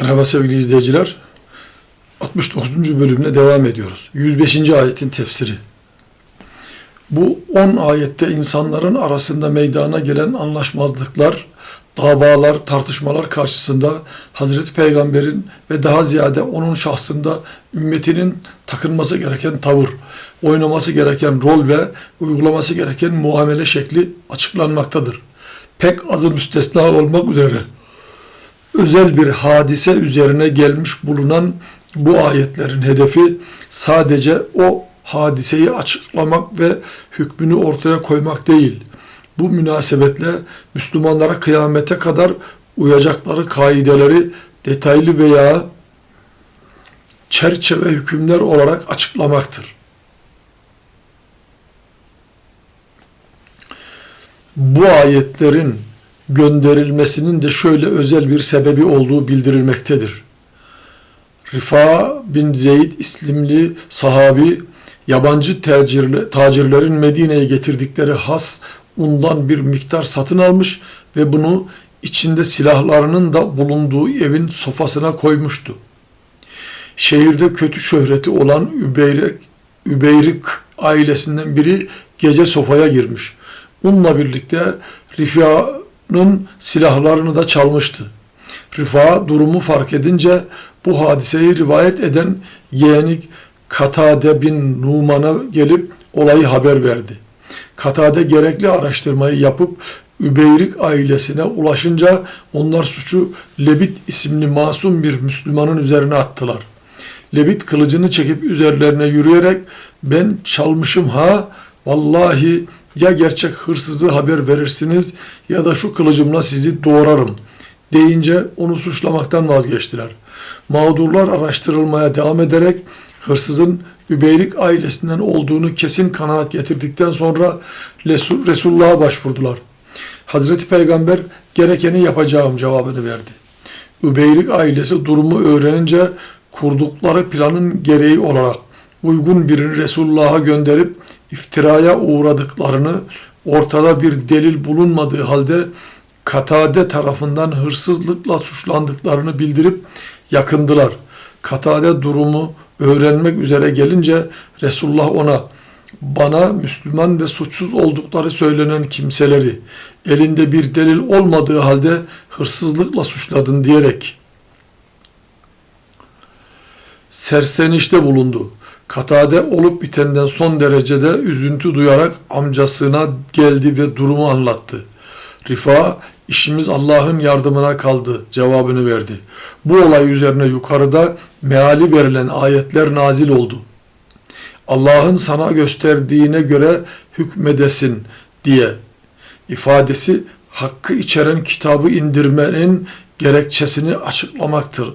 Merhaba sevgili izleyiciler. 69. bölümle devam ediyoruz. 105. ayetin tefsiri. Bu 10 ayette insanların arasında meydana gelen anlaşmazlıklar, davalar, tartışmalar karşısında Hazreti Peygamber'in ve daha ziyade onun şahsında ümmetinin takınması gereken tavır, oynaması gereken rol ve uygulaması gereken muamele şekli açıklanmaktadır. Pek azı müstesna olmak üzere özel bir hadise üzerine gelmiş bulunan bu ayetlerin hedefi sadece o hadiseyi açıklamak ve hükmünü ortaya koymak değil. Bu münasebetle Müslümanlara kıyamete kadar uyacakları kaideleri detaylı veya çerçeve hükümler olarak açıklamaktır. Bu ayetlerin gönderilmesinin de şöyle özel bir sebebi olduğu bildirilmektedir. Rifa bin Zeyd İslimli sahabi yabancı tacirle, tacirlerin Medine'ye getirdikleri has undan bir miktar satın almış ve bunu içinde silahlarının da bulunduğu evin sofasına koymuştu. Şehirde kötü şöhreti olan Übeyrik, Übeyrik ailesinden biri gece sofaya girmiş. Unla birlikte Rifa'nın silahlarını da çalmıştı. Rifa durumu fark edince bu hadiseyi rivayet eden yeğenik Katade bin Numan'a gelip olayı haber verdi. Katade gerekli araştırmayı yapıp Übeyrik ailesine ulaşınca onlar suçu Lebit isimli masum bir Müslümanın üzerine attılar. Lebit kılıcını çekip üzerlerine yürüyerek ben çalmışım ha vallahi ya gerçek hırsızı haber verirsiniz ya da şu kılıcımla sizi doğrarım deyince onu suçlamaktan vazgeçtiler. Mağdurlar araştırılmaya devam ederek hırsızın Übeyrik ailesinden olduğunu kesin kanaat getirdikten sonra Resulullah'a başvurdular. Hazreti Peygamber gerekeni yapacağım cevabını verdi. Übeyrik ailesi durumu öğrenince kurdukları planın gereği olarak uygun birini Resulullah'a gönderip iftiraya uğradıklarını ortada bir delil bulunmadığı halde Katade tarafından hırsızlıkla suçlandıklarını bildirip yakındılar. Katade durumu öğrenmek üzere gelince Resulullah ona bana Müslüman ve suçsuz oldukları söylenen kimseleri elinde bir delil olmadığı halde hırsızlıkla suçladın diyerek sersenişte bulundu. Katade olup bitenden son derecede üzüntü duyarak amcasına geldi ve durumu anlattı. Rifa işimiz Allah'ın yardımına kaldı cevabını verdi. Bu olay üzerine yukarıda meali verilen ayetler nazil oldu. Allah'ın sana gösterdiğine göre hükmedesin diye ifadesi hakkı içeren kitabı indirmenin gerekçesini açıklamaktır.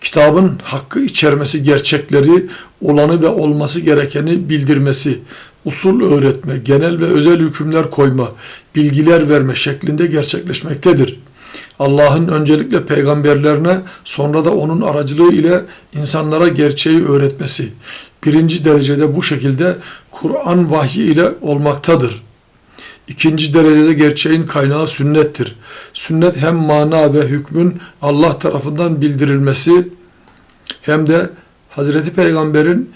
Kitabın hakkı içermesi gerçekleri, olanı ve olması gerekeni bildirmesi, usul öğretme, genel ve özel hükümler koyma, bilgiler verme şeklinde gerçekleşmektedir. Allah'ın öncelikle peygamberlerine sonra da onun aracılığı ile insanlara gerçeği öğretmesi birinci derecede bu şekilde Kur'an vahyi ile olmaktadır. İkinci derecede gerçeğin kaynağı sünnettir. Sünnet hem mana ve hükmün Allah tarafından bildirilmesi hem de Hazreti Peygamber'in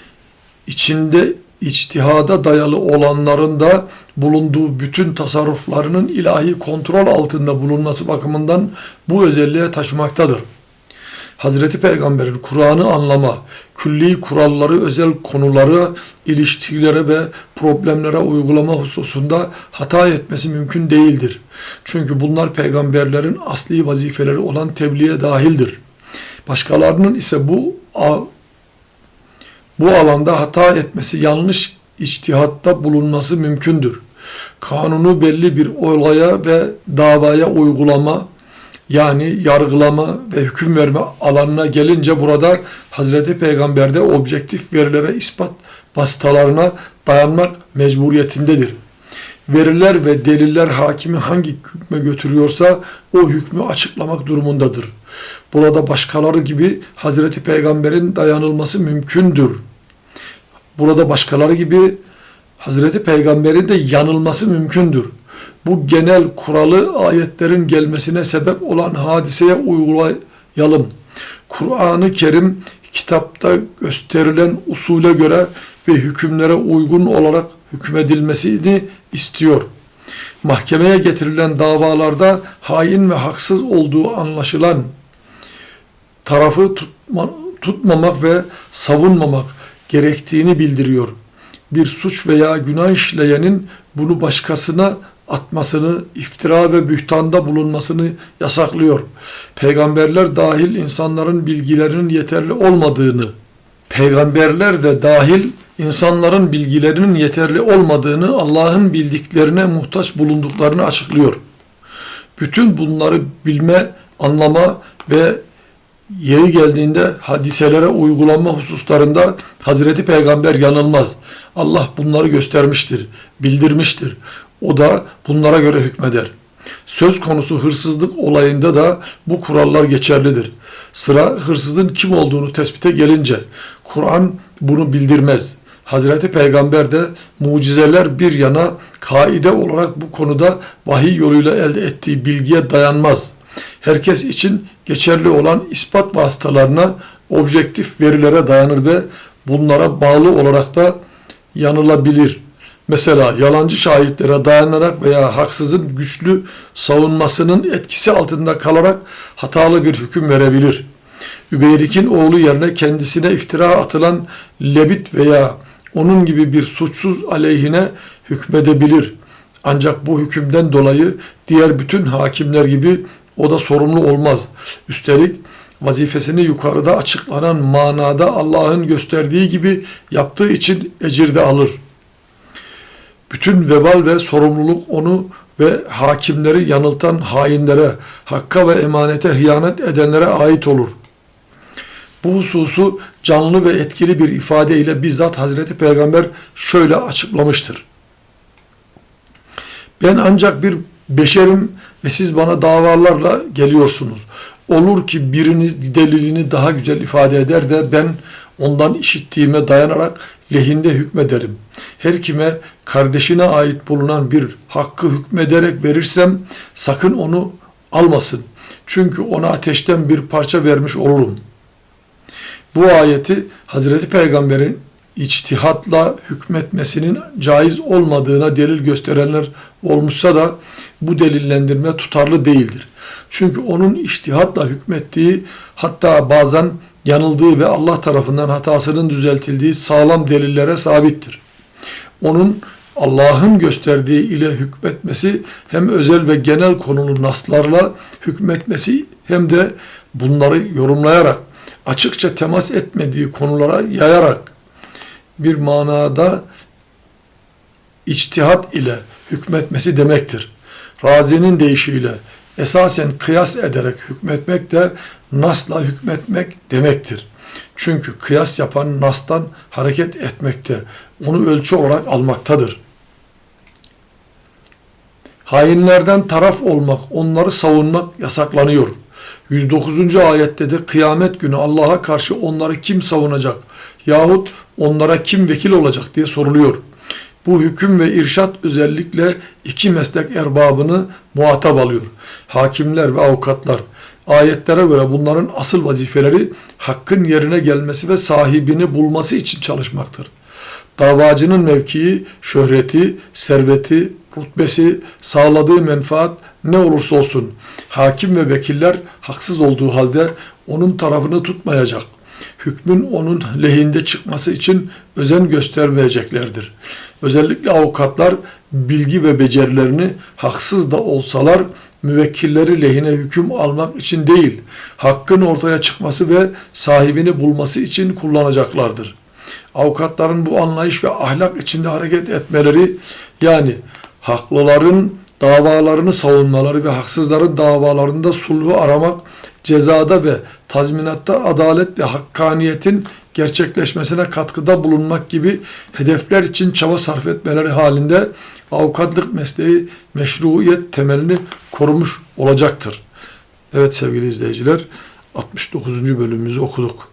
içinde içtihada dayalı olanların da bulunduğu bütün tasarruflarının ilahi kontrol altında bulunması bakımından bu özelliğe taşımaktadır. Hazreti Peygamber'in Kur'an'ı anlama, külli kuralları, özel konuları, ilişkilere ve problemlere uygulama hususunda hata etmesi mümkün değildir. Çünkü bunlar peygamberlerin asli vazifeleri olan tebliğe dahildir. Başkalarının ise bu bu alanda hata etmesi, yanlış içtihatta bulunması mümkündür. Kanunu belli bir olaya ve davaya uygulama, yani yargılama ve hüküm verme alanına gelince burada Hazreti Peygamber'de objektif verilere ispat vasıtalarına dayanmak mecburiyetindedir. Veriler ve deliller hakimi hangi hükme götürüyorsa o hükmü açıklamak durumundadır. Burada başkaları gibi Hazreti Peygamber'in dayanılması mümkündür. Burada başkaları gibi Hazreti Peygamber'in de yanılması mümkündür. Bu genel kuralı ayetlerin gelmesine sebep olan hadiseye uygulayalım. Kur'an-ı Kerim kitapta gösterilen usule göre ve hükümlere uygun olarak hükmedilmesini istiyor. Mahkemeye getirilen davalarda hain ve haksız olduğu anlaşılan tarafı tutma, tutmamak ve savunmamak gerektiğini bildiriyor. Bir suç veya günah işleyenin bunu başkasına atmasını, iftira ve bühtanda bulunmasını yasaklıyor. Peygamberler dahil insanların bilgilerinin yeterli olmadığını, peygamberler de dahil insanların bilgilerinin yeterli olmadığını, Allah'ın bildiklerine muhtaç bulunduklarını açıklıyor. Bütün bunları bilme, anlama ve yeri geldiğinde hadiselere uygulanma hususlarında Hazreti Peygamber yanılmaz. Allah bunları göstermiştir, bildirmiştir. O da bunlara göre hükmeder. Söz konusu hırsızlık olayında da bu kurallar geçerlidir. Sıra hırsızın kim olduğunu tespite gelince Kur'an bunu bildirmez. Hazreti Peygamber de mucizeler bir yana kaide olarak bu konuda vahiy yoluyla elde ettiği bilgiye dayanmaz. Herkes için geçerli olan ispat vasıtalarına, objektif verilere dayanır ve bunlara bağlı olarak da yanılabilir. Mesela yalancı şahitlere dayanarak veya haksızın güçlü savunmasının etkisi altında kalarak hatalı bir hüküm verebilir. Übeyrik'in oğlu yerine kendisine iftira atılan Lebit veya onun gibi bir suçsuz aleyhine hükmedebilir. Ancak bu hükümden dolayı diğer bütün hakimler gibi o da sorumlu olmaz. Üstelik vazifesini yukarıda açıklanan manada Allah'ın gösterdiği gibi yaptığı için ecir de alır. Bütün vebal ve sorumluluk onu ve hakimleri yanıltan hainlere, hakka ve emanete hıyanet edenlere ait olur. Bu hususu canlı ve etkili bir ifade ile bizzat Hazreti Peygamber şöyle açıklamıştır. Ben ancak bir beşerim ve siz bana davalarla geliyorsunuz. Olur ki biriniz delilini daha güzel ifade eder de ben ondan işittiğime dayanarak lehinde hükmederim. Her kime kardeşine ait bulunan bir hakkı hükmederek verirsem sakın onu almasın. Çünkü ona ateşten bir parça vermiş olurum. Bu ayeti Hazreti Peygamber'in içtihatla hükmetmesinin caiz olmadığına delil gösterenler olmuşsa da bu delillendirme tutarlı değildir. Çünkü onun içtihatla hükmettiği hatta bazen yanıldığı ve Allah tarafından hatasının düzeltildiği sağlam delillere sabittir. Onun Allah'ın gösterdiği ile hükmetmesi hem özel ve genel konulu naslarla hükmetmesi hem de bunları yorumlayarak açıkça temas etmediği konulara yayarak bir manada içtihat ile hükmetmesi demektir. Razinin deyişiyle esasen kıyas ederek hükmetmek de nasla hükmetmek demektir. Çünkü kıyas yapan nastan hareket etmekte, onu ölçü olarak almaktadır. Hainlerden taraf olmak, onları savunmak yasaklanıyor. 109. ayette de kıyamet günü Allah'a karşı onları kim savunacak yahut onlara kim vekil olacak diye soruluyor. Bu hüküm ve irşat özellikle iki meslek erbabını muhatap alıyor. Hakimler ve avukatlar. Ayetlere göre bunların asıl vazifeleri hakkın yerine gelmesi ve sahibini bulması için çalışmaktır. Davacının mevkii, şöhreti, serveti, rutbesi, sağladığı menfaat ne olursa olsun hakim ve vekiller haksız olduğu halde onun tarafını tutmayacak. Hükmün onun lehinde çıkması için özen göstermeyeceklerdir. Özellikle avukatlar bilgi ve becerilerini haksız da olsalar müvekkilleri lehine hüküm almak için değil, hakkın ortaya çıkması ve sahibini bulması için kullanacaklardır. Avukatların bu anlayış ve ahlak içinde hareket etmeleri yani haklıların davalarını savunmaları ve haksızların davalarında sulhu aramak, cezada ve tazminatta adalet ve hakkaniyetin gerçekleşmesine katkıda bulunmak gibi hedefler için çaba sarf etmeleri halinde avukatlık mesleği meşruiyet temelini korumuş olacaktır. Evet sevgili izleyiciler 69. bölümümüzü okuduk.